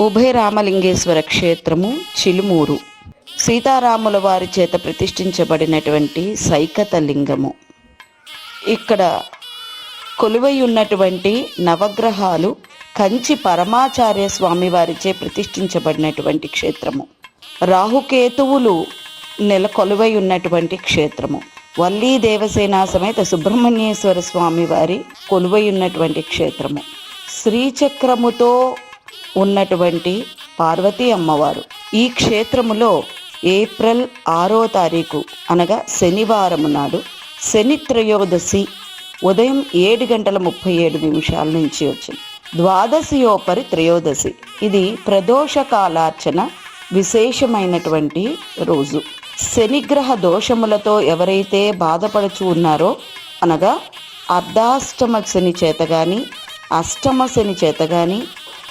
ఉభయ రామలింగేశ్వర క్షేత్రము చిలుమూరు. సీతారాముల వారి చేత ప్రతిష్ఠించబడినటువంటి సైకత లింగము ఇక్కడ కొలువై ఉన్నటువంటి నవగ్రహాలు కంచి పరమాచార్య స్వామి వారిచే ప్రతిష్ఠించబడినటువంటి క్షేత్రము. రాహుకేతువులు నెల కొలువై ఉన్నటువంటి క్షేత్రము. వల్లీ దేవసేన సమేత సుబ్రహ్మణ్యేశ్వర స్వామి వారి కొలువై ఉన్నటువంటి క్షేత్రము. శ్రీచక్రముతో ఉన్నటువంటి పార్వతీ అమ్మవారు. ఈ క్షేత్రములో ఏప్రిల్ ఆరో తారీఖు అనగా శనివారం నాడు శని త్రయోదశి ఉదయం ఏడు గంటల ముప్పై ఏడు నిమిషాల నుంచి వచ్చింది. ద్వాదశియోపరి త్రయోదశి. ఇది ప్రదోష కాలార్చన విశేషమైనటువంటి రోజు. శనిగ్రహ దోషములతో ఎవరైతే బాధపడుచు ఉన్నారో అనగా అర్ధాష్టమ శని చేత కానీ అష్టమ శని చేత కానీ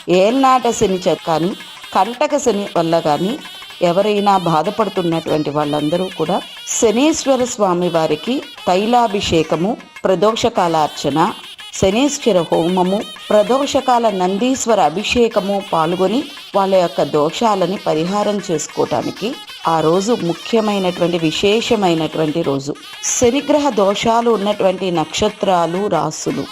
ఏల్నాట శని కానీ కంటక శని వల్ల కానీ ఎవరైనా బాధపడుతున్నటువంటి వాళ్ళందరూ కూడా శనీశ్వర స్వామి వారికి తైలాభిషేకము ప్రదోషకాలార్చన శనీశ్వర హోమము ప్రదోషకాల నందీశ్వర అభిషేకము పాల్గొని వాళ్ళ యొక్క దోషాలని పరిహారం చేసుకోవటానికి ఆ రోజు ముఖ్యమైనటువంటి విశేషమైనటువంటి రోజు. శనిగ్రహ దోషాలు ఉన్నటువంటి నక్షత్రాలు రాసులు.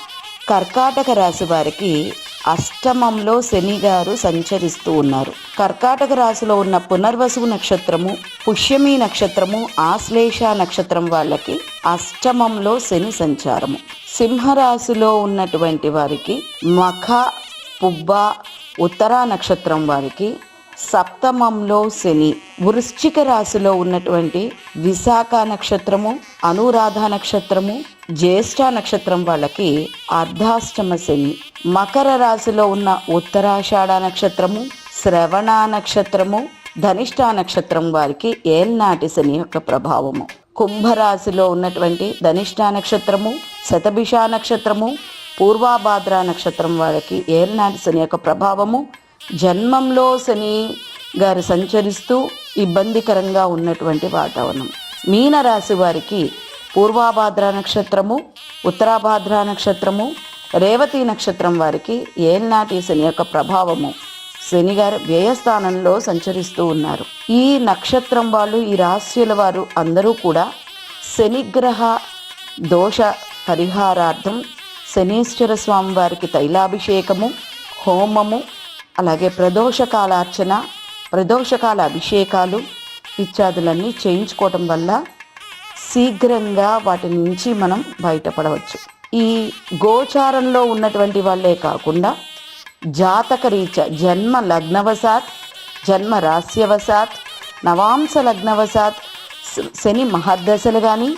కర్కాటక రాశి వారికి అష్టమంలో శని గారు సంచరిస్తూ ఉన్నారు. కర్కాటక రాశిలో ఉన్న పునర్వసు నక్షత్రము పుష్యమి నక్షత్రము ఆశ్లేష నక్షత్రం వాళ్ళకి అష్టమంలో శని సంచారము. సింహరాశిలో ఉన్నటువంటి వారికి మఖ పుబ్బ ఉత్తరా నక్షత్రం వారికి సప్తమంలో శని వృశ్చిక రాశిలో ఉన్నటువంటి విశాఖ నక్షత్రము అనురాధ నక్షత్రము జ్యేష్ఠ నక్షత్రం వాళ్ళకి అర్ధాష్టమ శని. మకర రాశిలో ఉన్న ఉత్తరాషాఢ నక్షత్రము శ్రవణ నక్షత్రము ధనిష్ట నక్షత్రం వారికి ఏల్నాటి శని యొక్క ప్రభావము. కుంభరాశిలో ఉన్నటువంటి ధనిష్ట నక్షత్రము శతభిష నక్షత్రము పూర్వాభాద్ర నక్షత్రం వారికి ఏల్నాటి శని యొక్క ప్రభావము జన్మంలో శని గారు సంచరిస్తూ ఇబ్బందికరంగా ఉన్నటువంటి వాతావరణం. మీనరాశి వారికి పూర్వాభాద్ర నక్షత్రము ఉత్తరాభాద్ర నక్షత్రము రేవతి నక్షత్రం వారికి ఏల్నాటి శని యొక్క ప్రభావము. శని గారు వ్యయస్థానంలో సంచరిస్తూ ఉన్నారు. ఈ నక్షత్రం వాళ్ళు ఈ రాశుల వారు అందరూ కూడా శనిగ్రహ దోష పరిహారార్థం శనీశ్వర స్వామి వారికి తైలాభిషేకము హోమము అలాగే ప్రదోషకాలార్చన ప్రదోషకాల అభిషేకాలు ఇత్యాదులన్నీ చేయించుకోవటం వల్ల శీఘ్రంగా వాటి నుంచి మనం బయటపడవచ్చు. ఈ గోచారంలో ఉన్నటువంటి వాళ్ళే కాకుండా జాతక రీత్యా జన్మ లగ్నవశాత్ జన్మ రాస్యవశాత్ నవాంశ లగ్నవశాత్ శ- శని మహర్దశలు కానీ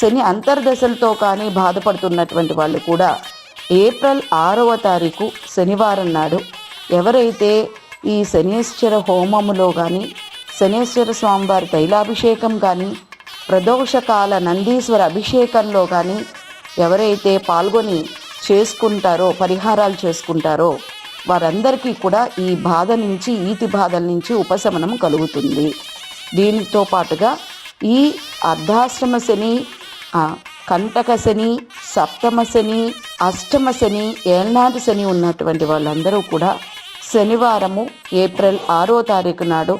శని అంతర్దశలతో కానీ బాధపడుతున్నటువంటి వాళ్ళు కూడా ఏప్రిల్ ఆరవ తారీఖు శనివారం నాడు ఎవరైతే ఈ శనీశ్వర హోమములో కానీ శనీశ్వర స్వామివారి తైలాభిషేకం కానీ ప్రదోషకాల నందీశ్వర అభిషేకంలో కానీ ఎవరైతే పాల్గొని చేసుకుంటారో పరిహారాలు చేసుకుంటారో వారందరికీ కూడా ఈ బాధ నుంచి ఈతి బాధల నుంచి ఉపశమనం కలుగుతుంది. దీనితో పాటుగా ఈ అర్ధాశ్రమ శని కంటక శని సప్తమ శని అష్టమ శని ఏళ్నాటి శని ఉన్నటువంటి వాళ్ళందరూ కూడా శనివారము ఏప్రిల్ ఆరో తారీఖు నాడు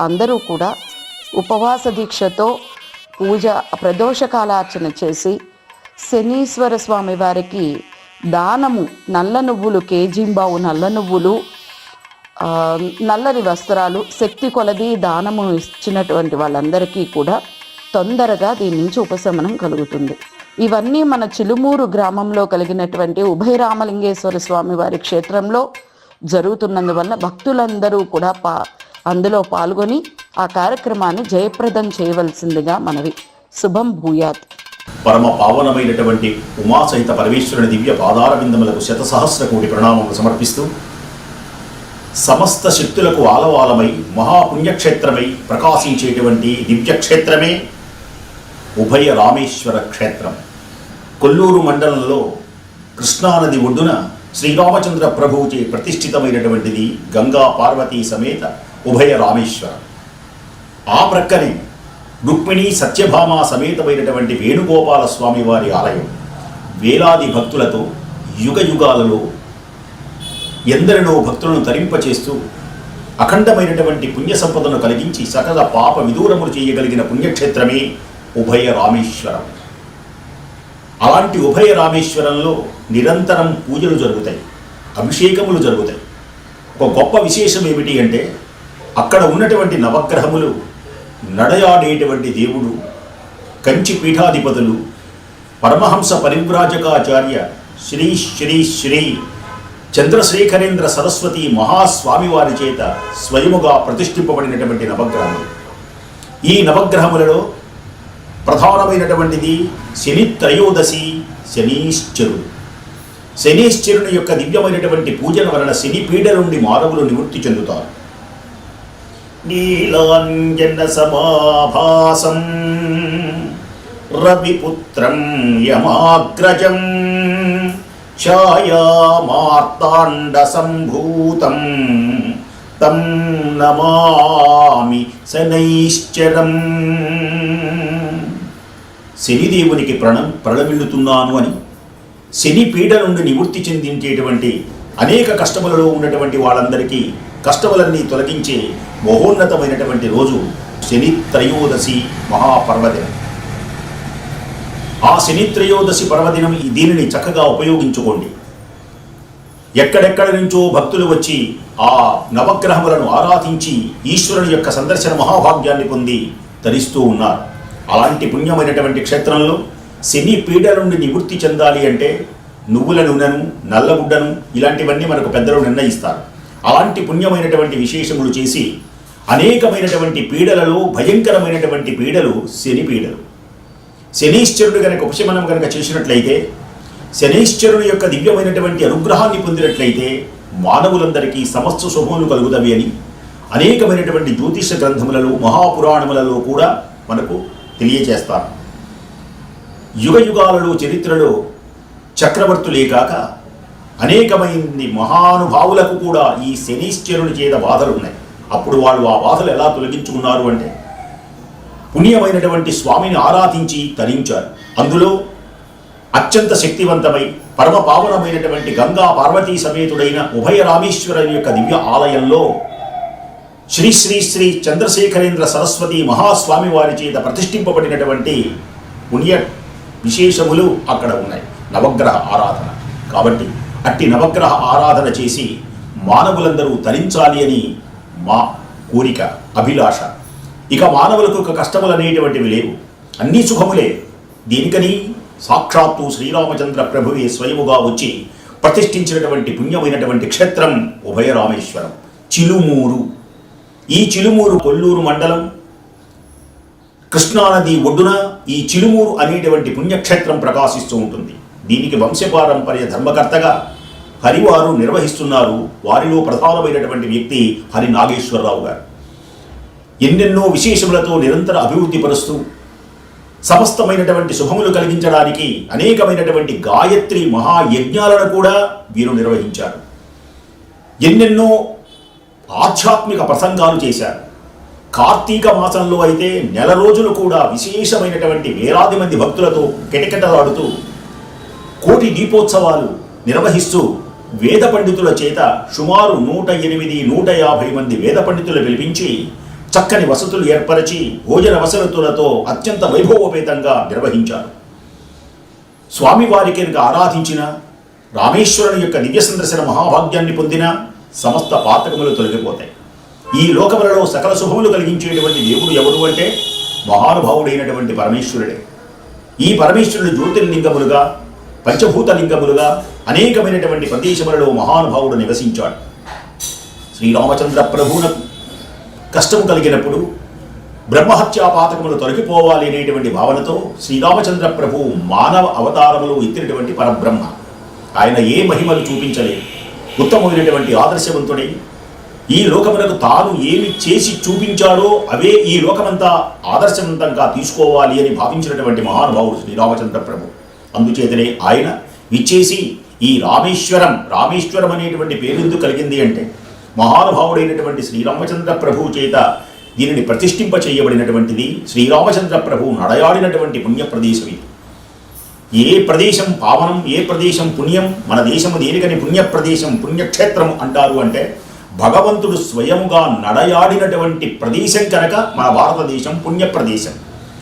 అందరూ కూడా ఉపవాస దీక్షతో పూజ ప్రదోషకాలార్చన చేసి శనీశ్వర స్వామి వారికి దానము నల్ల నువ్వులు కేజీంబావు నల్ల నువ్వులు నల్లని వస్త్రాలు శక్తి కొలది దానము ఇచ్చినటువంటి వాళ్ళందరికీ కూడా తొందరగా దీని నుంచి ఉపశమనం కలుగుతుంది. ఇవన్నీ మన చిలుమూరు గ్రామంలో కలిగినటువంటి ఉభయ రామలింగేశ్వర స్వామి వారి క్షేత్రంలో జరుగుతున్నందువల్ల భక్తులందరూ కూడా పా అందులో పాల్గొని ఆ కార్యక్రమాన్ని జయప్రదం చేయవలసిందిగా మనవి. శుభం భూయాత్. పరమ పావనమైనటువంటి ఉమాసహిత పరమేశ్వరుని దివ్య పాదార బిందములకు శతసహస్ర కోటి ప్రణామములు సమర్పిస్తూ సమస్త శక్తులకు ఆలవాలమై మహాపుణ్యక్షేత్రమై ప్రకాశించేటువంటి దివ్యక్షేత్రమే ఉభయ రామేశ్వర క్షేత్రం. కొల్లూరు మండలంలో కృష్ణానది ఒడ్డున శ్రీరామచంద్ర ప్రభువుచే ప్రతిష్ఠితమైనటువంటిది గంగా పార్వతీ సమేత ఉభయ రామేశ్వరం. ఆ ప్రక్కనే రుక్మిణి సత్యభామ సమేతమైనటువంటి వేణుగోపాల స్వామి వారి ఆలయం. వేలాది భక్తులతో యుగ యుగాలలో ఎందరినో భక్తులను తరింపచేస్తూ అఖండమైనటువంటి పుణ్య సంపదను కలిగించి సకల పాప విదూరములు చేయగలిగిన పుణ్యక్షేత్రమే ఉభయ రామేశ్వరం. అలాంటి ఉభయ రామేశ్వరంలో నిరంతరం పూజలు జరుగుతాయి అభిషేకములు జరుగుతాయి. ఒక గొప్ప విశేషం ఏమిటి అంటే అక్కడ ఉన్నటువంటి నవగ్రహములు నడయాడేటువంటి దేవుడు కంచి పీఠాధిపతులు పరమహంస పరివ్రాజకాచార్య శ్రీ శ్రీ శ్రీ చంద్రశేఖరేంద్ర సరస్వతి మహాస్వామి వారి చేత స్వయముగా ప్రతిష్ఠింపబడినటువంటి నవగ్రహములు. ఈ నవగ్రహములలో ప్రధానమైనటువంటిది శని త్రయోదశి శనీశ్చరుడు. శనీశ్చరుని యొక్క దివ్యమైనటువంటి పూజల వలన శని పీడ నుండి మానవులు నివృత్తి చెందుతారు. నీలాంజన సమాభాసం రవిపుత్రం యమాగ్రజం ఛాయామార్తాండ సంభూతం తం నమామి శనైశ్చరం. శనిదేవునికి ప్రణం ప్రణమిల్లుతున్నాను అని శని పీడ నుండి నివృత్తి చెందించేటువంటి అనేక కష్టములలో ఉన్నటువంటి వాళ్ళందరికీ కష్టములన్నీ తొలగించే మహోన్నతమైనటువంటి రోజు శని త్రయోదశి మహాపర్వదినం. ఆ శని త్రయోదశి పర్వదినం ఈ దీనిని చక్కగా ఉపయోగించుకోండి. ఎక్కడెక్కడి నుంచో భక్తులు వచ్చి ఆ నవగ్రహములను ఆరాధించి ఈశ్వరుని యొక్క సందర్శన మహాభాగ్యాన్ని పొంది ధరిస్తూ ఉన్నారు. అలాంటి పుణ్యమైనటువంటి క్షేత్రంలో శని పీడ నుండి నివృత్తి చెందాలి అంటే నువ్వుల నూనెను నల్లగుడ్డను ఇలాంటివన్నీ మనకు పెద్దలు నిర్ణయిస్తారు. అలాంటి పుణ్యమైనటువంటి విశేషములు చేసి అనేకమైనటువంటి పీడలలో భయంకరమైనటువంటి పీడలు శని పీడలు. శనీశ్వరుడు గనక ఉపశమనం గనక చేసినట్లయితే శనీశ్వరుని యొక్క దివ్యమైనటువంటి అనుగ్రహాన్ని పొందినట్లయితే మానవులందరికీ సమస్త శుభములు కలుగుతవి అని అనేకమైనటువంటి జ్యోతిష గ్రంథములలో మహాపురాణములలో కూడా మనకు తెలియచేస్తారు యుగ యుగాలలో చరిత్రలో చక్రవర్తులే కాక అనేకమైంది మహానుభావులకు కూడా ఈ శనీశ్వరుని చేత బాధలు ఉన్నాయి. అప్పుడు వాళ్ళు ఆ బాధలు ఎలా తొలగించుకున్నారు అంటే పుణ్యమైనటువంటి స్వామిని ఆరాధించి తరించారు. అందులో అత్యంత శక్తివంతమై పరమ పావనమైనటువంటి గంగా పార్వతీ సమేతుడైన ఉభయ రామేశ్వరుని యొక్క దివ్య ఆలయంలో శ్రీ శ్రీ శ్రీ చంద్రశేఖరేంద్ర సరస్వతి మహాస్వామి వారి చేత ప్రతిష్ఠింపబడినటువంటి పుణ్య విశేషములు అక్కడ ఉన్నాయి. నవగ్రహ ఆరాధన. కాబట్టి అట్టి నవగ్రహ ఆరాధన చేసి మానవులందరూ తరించాలి అని మా కోరిక అభిలాష. ఇక మానవులకు ఒక కష్టములు అనేటువంటివి లేవు. అన్నీ సుఖములే. దీనికని సాక్షాత్తు శ్రీరామచంద్ర ప్రభువే స్వయముగా వచ్చి ప్రతిష్ఠించినటువంటి పుణ్యమైనటువంటి క్షేత్రం ఉభయ రామేశ్వరం చిలుమూరు. ఈ చిలుమూరు కొల్లూరు మండలం కృష్ణానది ఒడ్డున ఈ చిలుమూరు అనేటువంటి పుణ్యక్షేత్రం ప్రకాశిస్తూ ఉంటుంది. దీనికి వంశపారంపర్య ధర్మకర్తగా హరివారు నిర్వహిస్తున్నారు. వారిలో ప్రధానమైనటువంటి వ్యక్తి హరి నాగేశ్వరరావు గారు. ఎన్నెన్నో విశేషములతో నిరంతర అభివృద్ధి పరుస్తూ సమస్తమైనటువంటి శుభములు కలిగించడానికి అనేకమైనటువంటి గాయత్రి మహాయజ్ఞాలను కూడా వీరు నిర్వహించారు. ఎన్నెన్నో ఆధ్యాత్మిక ప్రసంగాలు చేశారు. కార్తీక మాసంలో అయితే నెల రోజులు కూడా విశేషమైనటువంటి వేలాది మంది భక్తులతో కిటకిటలాడుతూ కోటి దీపోత్సవాలు నిర్వహిస్తూ వేద పండితుల చేత సుమారు నూట ఎనిమిది నూట యాభై మంది వేద పండితులు పిలిపించి చక్కని వసతులు ఏర్పరచి భోజన వసతులతో అత్యంత వైభవోపేతంగా నిర్వహించారు. స్వామివారికి ఆరాధించిన రామేశ్వరుని యొక్క దివ్య సందర్శన మహాభాగ్యాన్ని పొందిన సమస్త పాతకములు తొలగిపోతాయి. ఈ లోకములలో సకల శుభములు కలిగించేటువంటి దేవుడు ఎవరు అంటే? మహానుభావుడైనటువంటి పరమేశ్వరుడే. ఈ పరమేశ్వరుడు జ్యోతిర్లింగములుగా పంచభూత లింగములుగా అనేకమైనటువంటి ప్రదేశములలో మహానుభావుడు నివసించాడు. శ్రీరామచంద్ర ప్రభువునకు కష్టము కలిగినప్పుడు బ్రహ్మహత్యా పాతకములు తొలగిపోవాలి అనేటువంటి భావనతో శ్రీరామచంద్ర ప్రభువు మానవ అవతారములు ఎత్తినటువంటి పరబ్రహ్మ. ఆయన ఏ మహిమలు చూపించలేదు. ఉత్తమమైనటువంటి ఆదర్శవంతుడై ఈ లోకమునకు తాను ఏమి చేసి చూపించాడో అవే ఈ లోకమంతా ఆదర్శవంతంగా తీసుకోవాలి అని భావించినటువంటి మహానుభావుడు శ్రీరామచంద్ర ప్రభు. అందుచేతనే ఆయన విచ్చేసి ఈ రామేశ్వరం రామేశ్వరం అనేటువంటి పేరెందుకు కలిగింది అంటే మహానుభావుడైనటువంటి శ్రీరామచంద్ర ప్రభువు చేత దీనిని ప్రతిష్ఠింప చేయబడినటువంటిది శ్రీరామచంద్ర ప్రభువు నడయాడినటువంటి పుణ్య ప్రదేశం ఇది. ఏ ప్రదేశం పావనం ఏ ప్రదేశం పుణ్యం? మన దేశము దేనికని పుణ్య ప్రదేశం పుణ్యక్షేత్రం అంటారు అంటే భగవంతుడు స్వయముగా నడయాడినటువంటి ప్రదేశం కనుక మన భారతదేశం పుణ్య ప్రదేశం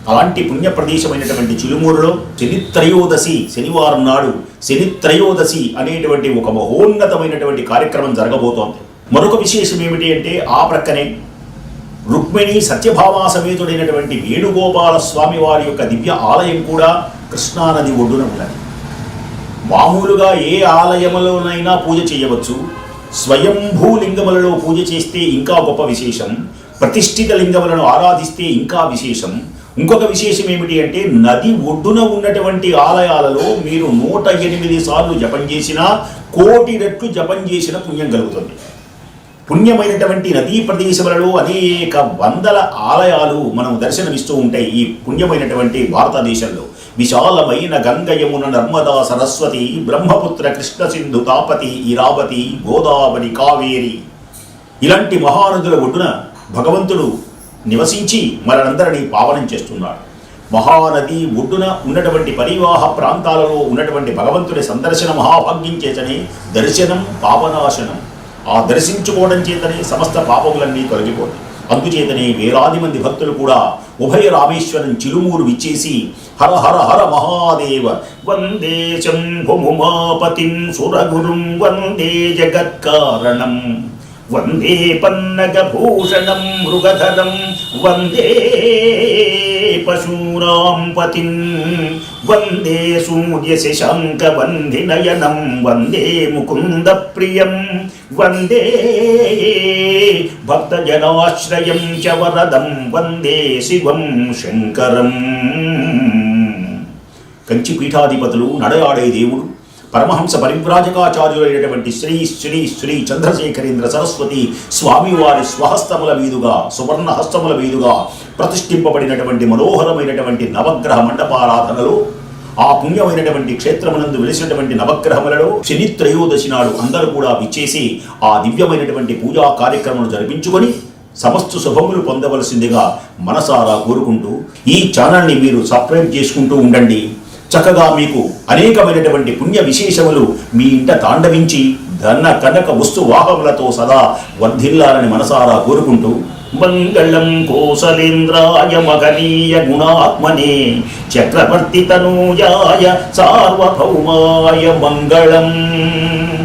అలాంటి పుణ్య ప్రదేశమైనటువంటి చిలుమూరులో శనిత్రయోదశి శనివారం నాడు శనిత్రయోదశి అనేటువంటి ఒక మహోన్నతమైనటువంటి కార్యక్రమం జరగబోతోంది. మరొక విశేషం ఏమిటి అంటే ఆ ప్రక్కనే రుక్మిణి సత్యభామా సమేతుడైనటువంటి వేణుగోపాల స్వామి వారి యొక్క దివ్య ఆలయం కూడా కృష్ణానది ఒడ్డున ఉండాలి. మామూలుగా ఏ ఆలయములోనైనా పూజ చేయవచ్చు. స్వయంభూ లింగములలో పూజ చేస్తే ఇంకా గొప్ప విశేషం. ప్రతిష్ఠిత లింగములను ఆరాధిస్తే ఇంకా విశేషం. ఇంకొక విశేషం ఏమిటి అంటే నది ఒడ్డున ఉన్నటువంటి ఆలయాలలో మీరు నూట ఎనిమిది సార్లు జపం చేసినా కోటి రెట్లు జపం చేసిన పుణ్యం కలుగుతుంది. పుణ్యమైనటువంటి నదీ ప్రదేశములలో అనేక వందల ఆలయాలు మనం దర్శనమిస్తూ ఉంటాయి ఈ పుణ్యమైనటువంటి భారతదేశంలో. విశాలమైన గంగ యమున నర్మదా సరస్వతి బ్రహ్మపుత్ర కృష్ణ సింధు తాపతి ఇరావతి గోదావరి కావేరి. ఇలాంటి మహానదుల ఒడ్డున భగవంతుడు నివసించి మనందరినీ పావనం చేస్తున్నాడు. మహానది ఒడ్డున ఉన్నటువంటి పరివాహ ప్రాంతాలలో ఉన్నటువంటి భగవంతుడి సందర్శన మహాభాగ్యం చేతనే దర్శనం పాపనాశనం ఆ దర్శించుకోవడం చేతనే సమస్త పాపములన్నీ తొలగిపోతాయి. అందుచేతనే వేలాది మంది భక్తులు కూడా ఉభయ రామేశ్వరం చిరుమూరు విచ్చేసి హర హర హర మహాదేవ వందే శంభుముమాపతిం సురగురుం వందే జగత్కారణం. వందే పన్నగభూషణం మృగధరం వందే పశూనాం పతిం వందే సూర్యశశాంకబంధినయనం వందే ముకుంద ప్రియం వందే భక్తజనాశ్రయం చ వరదం వందే శివం శంకరం కంచి పీఠాధిపతులు నడయాడే దేవుడు పరమహంస పరివ్రాజకాచార్యులైనటువంటి శ్రీ శ్రీ శ్రీ చంద్రశేఖరేంద్ర సరస్వతి స్వామివారి స్వహస్తముల మీదుగా సువర్ణ హస్తముల మీదుగా ప్రతిష్ఠింపబడినటువంటి మనోహరమైనటువంటి నవగ్రహ మండపారాధనలు ఆ పుణ్యమైనటువంటి క్షేత్రమునందు వెలిసినటువంటి నవగ్రహములలో శని త్రయోదశి నాడు అందరూ కూడా విచ్చేసి ఆ దివ్యమైనటువంటి పూజా కార్యక్రమాలు జరిపించుకొని సమస్త శుభములు పొందవలసిందిగా మనసారా కోరుకుంటూ ఈ ఛానల్ని మీరు సబ్స్క్రైబ్ చేసుకుంటూ ఉండండి. చక్కగా మీకు అనేకమైనటువంటి పుణ్య విశేషములు మీ ఇంట తాండవించి ధన కనక వస్తు వాహములతో సదా వర్ధిల్లాలని మనసారా కోరుకుంటూ మంగళం కోసలేంద్రాయ మగనీయ గుణాత్మనే చక్రవర్తి తనూయాయ సార్వభౌమాయ మంగళం.